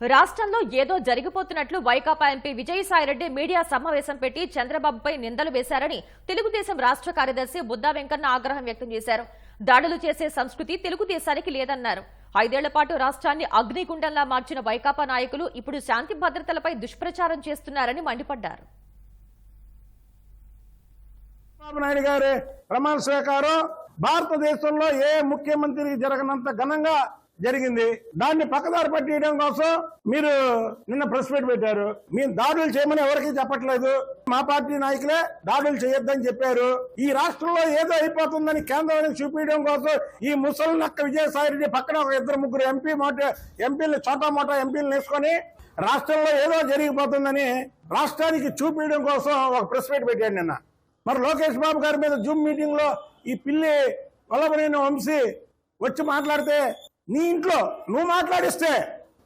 రాష్ట్రంలో ఏదో జరిగిపోతున్నట్లు వైకాపా ఎంపీ విజయసాయిరెడ్డి మీడియా సమావేశం పెట్టి చంద్రబాబుపై నిందలు వేశారని తెలుగుదేశం రాష్ట్ర కార్యదర్శి బుద్దా వెంకన్న ఆగ్రహం వ్యక్తం చేశారు. దాడులు చేసే సంస్కృతి తెలుగుదేశానికి లేదన్నారు. ఐదేళ్ళ పాటు రాష్ట్రాన్ని అగ్నిగుండంలా మార్చిన వైకాపా నాయకులు ఇప్పుడు శాంతి భద్రతలపై దుష్ప్రచారం చేస్తున్నారని మండిపడ్డారు. నాయుడు గారి ప్రమాణ స్వీకారం. భారతదేశంలో ఏ ముఖ్యమంత్రికి జరగనంత ఘనంగా జరిగింది. దాన్ని పక్కదారి పట్టియడం కోసం మీరు నిన్న ప్రెస్ మీట్ పెట్టారు. మేము దాడులు చేయమని ఎవరికి చెప్పట్లేదు. మా పార్టీ నాయకులే దాడులు చేయొద్దని చెప్పారు. ఈ రాష్ట్రంలో ఏదో అయిపోతుందని కేంద్రానికి చూపించడం కోసం ఈ ముసలి నక్క విజయసాయి రెడ్డి పక్కన ఒక ఇద్దరు ముగ్గురు ఎంపీ మోట ఎంపీలు చోటా మోటా ఎంపీలు వేసుకొని రాష్ట్రంలో ఏదో జరిగిపోతుందని రాష్ట్రానికి చూపించడం కోసం ఒక ప్రెస్ మీట్ పెట్టాడు నిన్న. మరి లోకేష్ బాబు గారి మీద జూమ్ మీటింగ్లో ఈ పిల్లి వల్లభనేని వంశీ వచ్చి మాట్లాడితే నీ ఇంట్లో నువ్వు మాట్లాడిస్తే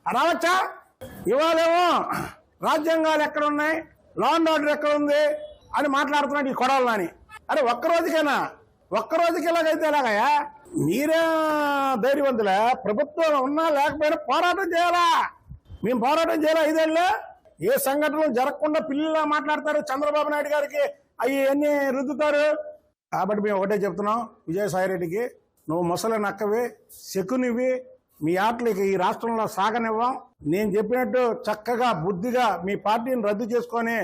రావచ్చా? ఇవాళేమో రాజ్యాంగాలు ఎక్కడ ఉన్నాయి లా అండ్ ఆర్డర్ ఎక్కడ ఉంది అని మాట్లాడుతున్నాడు ఈ కొడాలని అరే ఒక్క రోజుకేనా ఒక్క రోజుకి ఎలాగైతే ఎలాగయా మీరే ధైర్యవంతులే ప్రభుత్వం ఉన్నా లేకపోయినా పోరాటం చేయాలా? మేము పోరాటం చేయాలా ఐదేళ్ళు? ఏ సంఘటనలు జరగకుండా పిల్లలా మాట్లాడతారు చంద్రబాబు నాయుడు గారికి? అవి అన్నీ రుద్దుతారు? కాబట్టి మేము ఒకటే చెప్తున్నాం విజయసాయి రెడ్డికి నువ్వు ముసలి నక్కవి శకునివి మీ ఆటలకి ఈ రాష్ట్రంలో సాగనివ్వం. నేను చెప్పినట్టు చక్కగా బుద్ధిగా మీ పార్టీని రద్దు చేసుకొని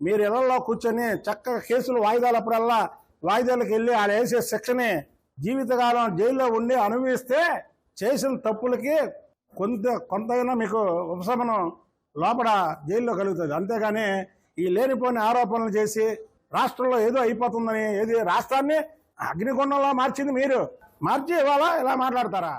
మీరు ఇళ్ళలో కూర్చొని చక్కగా కేసులు వాయిదాలప్పుడల్లా వాయిదాలకు వెళ్ళి ఆడ వేసే శిక్షని జీవితకాలం జైల్లో ఉండి అనుభవిస్తే చేసిన తప్పులకి కొంత కొంతైనా మీకు ఉపశమనం లోపల జైల్లో కలుగుతుంది. అంతేగాని ఈ లేనిపోని ఆరోపణలు చేసి రాష్ట్రంలో ఏదో అయిపోతుందని ఏది రాష్ట్రాన్ని అగ్నిగుండంలో మార్చింది మీరు. మార్చి ఇవాళ ఇలా మాట్లాడతారా?